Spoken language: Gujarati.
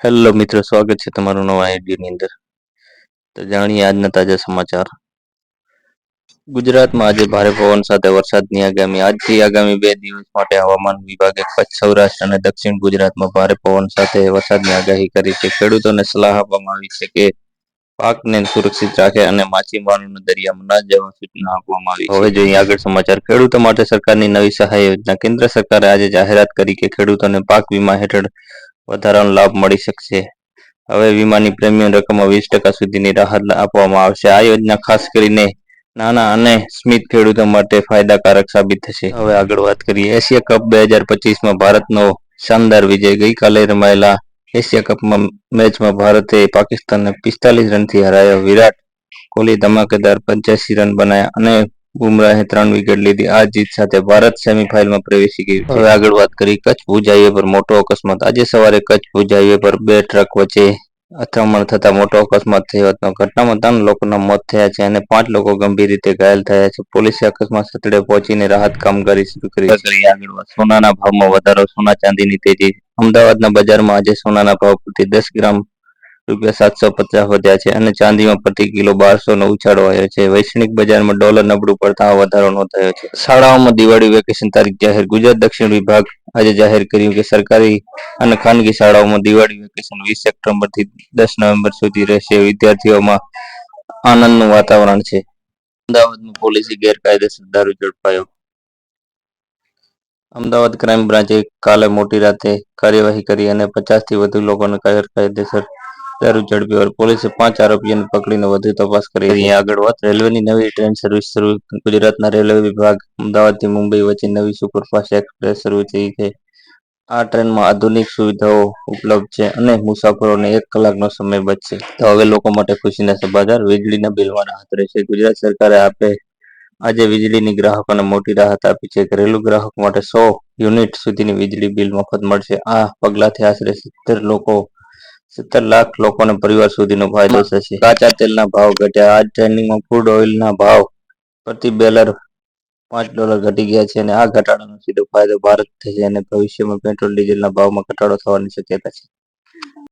હેલો મિત્રો, સ્વાગત છે તમારું નવા વિડીયોની અંદર. તો જાણીએ આજના તાજા સમાચાર. ગુજરાતમાં આજે ભારે પવન સાથે વરસાદની આગામી, આજથી આગામી બે દિવસ માટે હવામાન વિભાગે કચ્છ, સૌરાષ્ટ્ર અને દક્ષિણ ગુજરાતમાં ભારે પવન સાથે વરસાદની આગાહી કરી છે. ખેડૂતોને સલાહ આપવામાં આવી છે કે પાકને સુરક્ષિત રાખે અને માછીમારોને દરિયામાં ન જવા સૂચના આપવામાં આવી હવે જોઈએ આગળ સમાચાર. ખેડૂતો માટે સરકારની નવી સહાય યોજના. કેન્દ્ર સરકારે આજે જાહેરાત કરી કે ખેડૂતોને પાક વીમા હેઠળ વધારાનો લાભ મળી શકશે. હવે વીમાની પ્રીમિયમ રકમમાં વીસ ટકા સુધીની રાહત આપવામાં આવશે. આ યોજના ખાસ કરીને નાના અને સ્મિત ખેડૂતો માટે ફાયદાકારક સાબિત થશે. હવે આગળ વાત કરીએ. એશિયા કપ બે હજાર પચીસમાં ભારતનો શાનદાર વિજય. ગઈકાલે રમાયેલા એશિયા કપમાં મેચમાં ભારતે પાકિસ્તાનને પિસ્તાલીસ રનથી હરાયો. વિરાટ કોહલી ધમાકેદાર પંચ્યાસી રન બનાવ્યા અને બુમરાહે ત્રણ વિકેટ લીધી. આ જીત સાથે ભારત સેમીફાઇનલમાં પ્રવેશી ગયું હવે આગળ વાત કરી કચ્છ ભુજ હાઈવે પર. મોટો અકસ્માત. આજે સવારે કચ્છ ભુજ હાઈવે પર બે ટ્રક વચ્ચે અથડામણ થતા મોટો અકસ્માત થયો. હતો ઘટનામાં ત્રણ લોકોના મોત થયા છે અને પાંચ લોકો ગંભીર રીતે ઘાયલ થયા છે. પોલીસે અકસ્માત સ્થળે પહોંચીને રાહત કામગીરી શરૂ કરી આગળ સોનાના ભાવમાં વધારો. સોના ચાંદીની તેજી. અમદાવાદના બજારમાં આજે સોનાના ભાવ પ્રતિ દસ ગ્રામ રૂપિયા સાતસો પચાસ વધ્યા છે અને ચાંદીમાં પ્રતિ કિલો બારસો નો ઉછાળો આવ્યો છે. વૈશ્વિક બજારમાં ડોલર નબળું પડતા વધારો નોંધાયો છે. શાળાઓમાં દિવાળી વેકેશન તારીખ જાહેર. ગુજરાત દક્ષિણ વિભાગ આજે જાહેર કર્યું કે સરકારી અને ખાનગી શાળાઓમાં દિવાળી વેકેશન વીસ સપ્ટેમ્બરથી દસ નવેમ્બર સુધી રહેશે. વિદ્યાર્થીઓમાં આનંદનું વાતાવરણ છે. અમદાવાદમાં પોલીસે ગેરકાયદેસર દારૂ ઝડપાયો. અમદાવાદ ક્રાઇમ બ્રાન્ચે કાલે મોટી રાતે કાર્યવાહી કરી અને પચાસથી વધુ લોકોને ગેરકાયદેસર દારૂ ઝડપ્યો પોલીસે પાંચ આરોપીઓને પકડીને વધુ તપાસ કરી રહી આગળ વાત રેલવેની નવી ટ્રેન સર્વિસ શરૂ ગુજરાતના રેલવે વિભાગ અમદાવાદથી મુંબઈ વચ્ચે નવી સુપરફાસ્ટ એક્સપ્રેસ શરૂ થઈ છે. આ ટ્રેનમાં આધુનિક સુવિધાઓ ઉપલબ્ધ છે અને મુસાફરોને એક કલાકનો સમય બચશે. તો હવે લોકો માટે ખુશીના સમાચાર વીજળીના બિલમાં રાહત રહેશે. ગુજરાત સરકારે આપે આજે વીજળીની ગ્રાહકોને મોટી રાહત આપી છે. ઘરેલુ ગ્રાહકો માટે સો યુનિટ સુધીની વીજળી બિલ મફત મળશે. આ પગલાથી આશરે સિત્તેર લોકો સિત્તેર લાખ લોકોને પરિવાર સુધીનો ફાયદો થશે. કાચા તેલના ભાવ ઘટ્યા. આજ ટ્રેન્ડિંગમાં ફૂડ ઓઇલના ભાવ પ્રતિ બેલર પાંચ ડોલર ઘટી ગયા છે અને આ ઘટાડાનો સીધો ફાયદો ભારત થશે અને ભવિષ્યમાં પેટ્રોલ ડીઝલના ભાવમાં ઘટાડો થવાની શક્યતા છે.